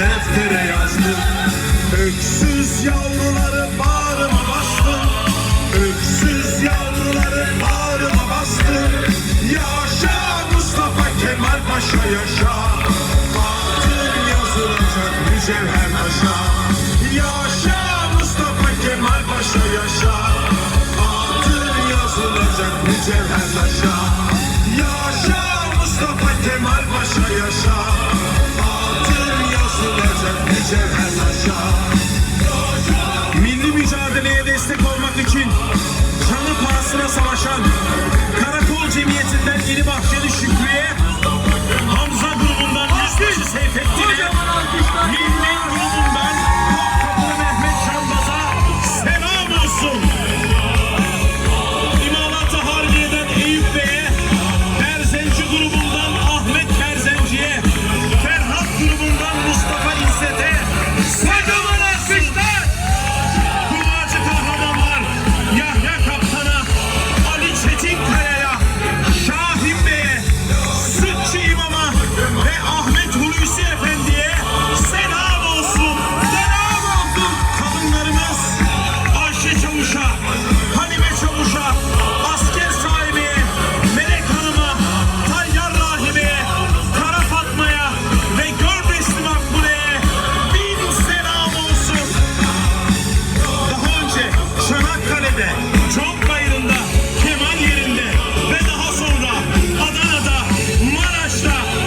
deftere yazdım. Öksüz yavruları bağrıma bastım. Öksüz yavruları bağrıma bastım. Yaşa Mustafa Kemal Paşa yaşa. Adın yazılacak mücevher taşa Yaşa savaşan Karakol Cemiyeti'nden Yeni Bahçeli Şükrü'ye Hamza grubundan Yüzbaşı Seyfettin'e Milli grubundan Topkapılı Mehmet Şambaz'a selam olsun. İmalatı Harbiye'den Eyüp Bey'e Berzenci grubundan Ahmet Berzenci'ye Ferhat grubundan Mustafa İzzet'e